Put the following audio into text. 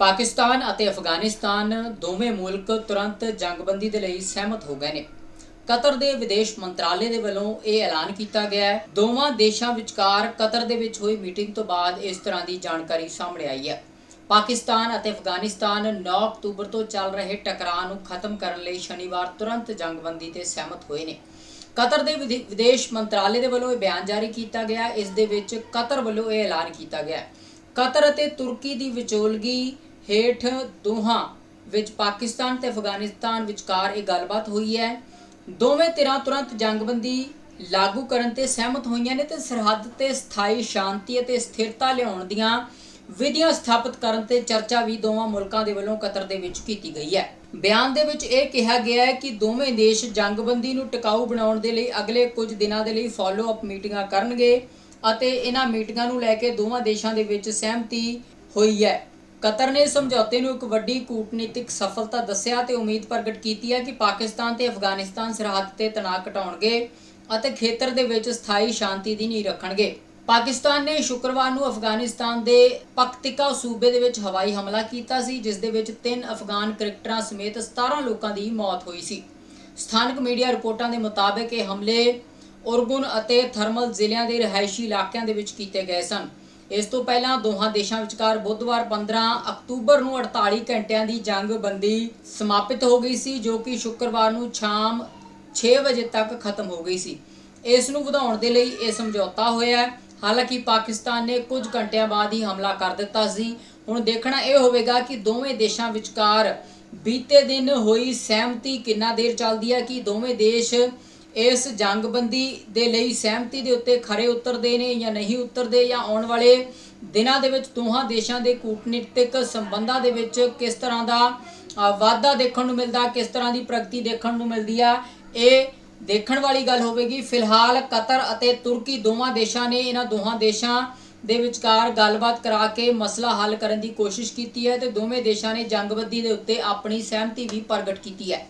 ਪਾਕਿਸਤਾਨ ਅਤੇ ਅਫਗਾਨਿਸਤਾਨ ਦੋਵੇਂ ਮੁਲਕ ਤੁਰੰਤ ਜੰਗਬੰਦੀ ਦੇ ਲਈ ਸਹਿਮਤ ਹੋ ਗਏ ਨੇ। ਕਤਰ ਦੇ ਵਿਦੇਸ਼ ਮੰਤਰਾਲੇ ਦੇ ਵੱਲੋਂ ਇਹ ਐਲਾਨ ਕੀਤਾ ਗਿਆ ਹੈ। ਦੋਵਾਂ ਦੇਸ਼ਾਂ ਵਿਚਕਾਰ ਕਤਰ ਦੇ ਵਿੱਚ ਹੋਈ ਮੀਟਿੰਗ ਤੋਂ ਬਾਅਦ ਇਸ ਤਰ੍ਹਾਂ ਦੀ ਜਾਣਕਾਰੀ ਸਾਹਮਣੇ ਆਈ ਹੈ। ਪਾਕਿਸਤਾਨ ਅਤੇ ਅਫਗਾਨਿਸਤਾਨ 9 ਅਕਤੂਬਰ ਤੋਂ ਚੱਲ ਰਹੇ ਟਕਰਾਅ ਨੂੰ ਖਤਮ ਕਰਨ ਲਈ ਸ਼ਨੀਵਾਰ ਤੁਰੰਤ ਜੰਗਬੰਦੀ ਤੇ ਸਹਿਮਤ ਹੋਏ ਨੇ। ਕਤਰ ਦੇ ਵਿਦੇ- ਵਿਦੇਸ਼ ਮੰਤਰਾਲੇ ਦੇ ਵੱਲੋਂ ਇਹ ਬਿਆਨ ਜਾਰੀ ਕੀਤਾ ਗਿਆ। ਇਸ ਦੇ ਵਿੱਚ ਕਤਰ ਵੱਲੋਂ ਇਹ ਐਲਾਨ ਕੀਤਾ ਗਿਆ ਕਤਰ ਅਤੇ ਤੁਰਕੀ ਦੀ ਵਿਚੋਲਗੀ ਹੇਠ ਦੋਹਾਂ ਵਿੱਚ ਪਾਕਿਸਤਾਨ ਤੇ ਅਫਗਾਨਿਸਤਾਨ ਵਿਚਕਾਰ ਇਹ ਗੱਲਬਾਤ ਹੋਈ ਹੈ। ਦੋਵੇਂ ਧਿਰਾਂ ਤੁਰੰਤ ਜੰਗਬੰਦੀ ਲਾਗੂ ਕਰਨ ਤੇ ਸਹਿਮਤ ਹੋਈਆਂ ਨੇ ਤੇ ਸਰਹੱਦ ਤੇ ਸਥਾਈ ਸ਼ਾਂਤੀ ਅਤੇ ਸਥਿਰਤਾ ਲਿਆਉਣ ਦੀਆਂ ਵਿਧੀਆਂ ਸਥਾਪਿਤ ਕਰਨ ਤੇ ਚਰਚਾ ਵੀ ਦੋਵਾਂ ਮੁਲਕਾਂ ਦੇ ਵੱਲੋਂ ਕਤਰ ਦੇ ਵਿੱਚ ਕੀਤੀ ਗਈ ਹੈ। ਬਿਆਨ ਦੇ ਵਿੱਚ ਇਹ ਕਿਹਾ ਗਿਆ ਹੈ ਕਿ ਦੋਵੇਂ ਦੇਸ਼ ਜੰਗਬੰਦੀ ਨੂੰ ਟਿਕਾਊ ਬਣਾਉਣ ਦੇ ਲਈ ਅਗਲੇ ਕੁਝ ਦਿਨਾਂ ਦੇ ਲਈ ਫਾਲੋ ਅਪ ਮੀਟਿੰਗਾਂ ਕਰਨਗੇ ਅਤੇ ਇਹਨਾਂ ਮੀਟਿੰਗਾਂ ਨੂੰ ਲੈ ਕੇ ਦੋਵਾਂ ਦੇਸ਼ਾਂ ਦੇ ਵਿੱਚ ਸਹਿਮਤੀ ਹੋਈ ਹੈ। ਕਤਰ ਨੇ ਸਮਝੌਤੇ ਨੂੰ ਇੱਕ ਵੱਡੀ ਕੂਟਨੀਤਿਕ ਸਫਲਤਾ ਦੱਸਿਆ ਤੇ ਉਮੀਦ ਪ੍ਰਗਟ ਕੀਤੀ ਹੈ ਕਿ ਪਾਕਿਸਤਾਨ ਤੇ ਅਫਗਾਨਿਸਤਾਨ ਸਰਹੱਦ ਤੇ ਤਣਾਅ ਘਟਾਉਣਗੇ ਅਤੇ ਖੇਤਰ ਦੇ ਵਿੱਚ ਸਥਾਈ ਸ਼ਾਂਤੀ ਦੀ ਨੀਂਹ ਰੱਖਣਗੇ। ਪਾਕਿਸਤਾਨ ਨੇ ਸ਼ੁੱਕਰਵਾਰ ਨੂੰ ਅਫਗਾਨਿਸਤਾਨ ਦੇ ਪਖਤਿਕਾ ਸੂਬੇ ਦੇ ਵਿੱਚ ਹਵਾਈ ਹਮਲਾ ਕੀਤਾ ਸੀ, ਜਿਸ ਦੇ ਵਿੱਚ ਤਿੰਨ ਅਫਗਾਨ ਕ੍ਰਿਕਟਰਾਂ ਸਮੇਤ 17 ਲੋਕਾਂ ਦੀ ਮੌਤ ਹੋਈ ਸੀ। ਸਥਾਨਕ ਮੀਡੀਆ ਰਿਪੋਰਟਾਂ ਦੇ ਮੁਤਾਬਕ ਇਹ ਹਮਲੇ ਉਰਗੁਨ ਅਤੇ ਥਰਮਲ ਜ਼ਿਲ੍ਹਿਆਂ ਦੇ ਰਿਹਾਇਸ਼ੀ ਇਲਾਕਿਆਂ ਦੇ ਵਿੱਚ ਕੀਤੇ ਗਏ ਸਨ। ਇਸ ਤੋਂ ਪਹਿਲਾਂ ਦੋਹਾਂ ਦੇਸ਼ਾਂ ਵਿਚਕਾਰ ਬੁੱਧਵਾਰ 15 ਅਕਤੂਬਰ ਨੂੰ 48 ਘੰਟਿਆਂ ਦੀ ਜੰਗਬੰਦੀ ਸਮਾਪਿਤ ਹੋ ਗਈ ਸੀ, ਜੋ ਕਿ ਸ਼ੁੱਕਰਵਾਰ ਨੂੰ ਸ਼ਾਮ 6 ਵਜੇ ਤੱਕ ਖਤਮ ਹੋ ਗਈ ਸੀ। ਇਸ ਨੂੰ ਵਧਾਉਣ ਦੇ ਲਈ ਇਹ ਸਮਝੌਤਾ ਹੋਇਆ ਹਾਲਾਂਕਿ ਪਾਕਿਸਤਾਨ ਨੇ ਕੁਝ ਘੰਟਿਆਂ ਬਾਅਦ ਹੀ ਹਮਲਾ ਕਰ ਦਿੱਤਾ ਸੀ। ਹੁਣ ਦੇਖਣਾ ਇਹ ਹੋਵੇਗਾ ਕਿ ਦੋਵੇਂ ਦੇਸ਼ਾਂ ਵਿਚਕਾਰ ਬੀਤੇ ਦਿਨ ਹੋਈ ਸਹਿਮਤੀ ਕਿੰਨਾ ਦੇਰ ਚੱਲਦੀ ਹੈ ਕਿ ਦੋਵੇਂ ਦੇਸ਼ ਇਸ ਜੰਗਬੰਦੀ ਦੇ ਲਈ ਸਹਿਮਤੀ ਦੇ ਉੱਤੇ ਖਰੇ ਉਤਰਦੇ ਨੇ ਜਾਂ ਨਹੀਂ ਉਤਰਦੇ ਜਾਂ ਆਉਣ ਵਾਲੇ ਦਿਨਾਂ ਦੇ ਵਿੱਚ ਦੋਹਾਂ ਦੇਸ਼ਾਂ ਦੇ ਕੂਟਨੀਤਿਕ ਸੰਬੰਧਾਂ ਦੇ ਵਿੱਚ ਕਿਸ ਤਰ੍ਹਾਂ ਦਾ ਵਾਧਾ ਦੇਖਣ ਨੂੰ ਮਿਲਦਾ, ਕਿਸ ਤਰ੍ਹਾਂ ਦੀ ਪ੍ਰਗਤੀ ਦੇਖਣ ਨੂੰ ਮਿਲਦੀ ਆ, ਇਹ ਦੇਖਣ ਵਾਲੀ ਗੱਲ ਹੋਵੇਗੀ। ਫਿਲਹਾਲ ਕਤਰ ਅਤੇ ਤੁਰਕੀ ਦੋਵਾਂ ਦੇਸ਼ਾਂ ਨੇ ਇਹਨਾਂ ਦੋਹਾਂ ਦੇਸ਼ਾਂ ਦੇ ਵਿਚਕਾਰ ਗੱਲਬਾਤ ਕਰਾ ਕੇ ਮਸਲਾ ਹੱਲ ਕਰਨ ਦੀ ਕੋਸ਼ਿਸ਼ ਕੀਤੀ ਹੈ ਤੇ ਦੋਵੇਂ ਦੇਸ਼ਾਂ ਨੇ ਜੰਗਬੰਦੀ ਦੇ ਉੱਤੇ ਆਪਣੀ ਸਹਿਮਤੀ ਵੀ ਪ੍ਰਗਟ ਕੀਤੀ ਹੈ।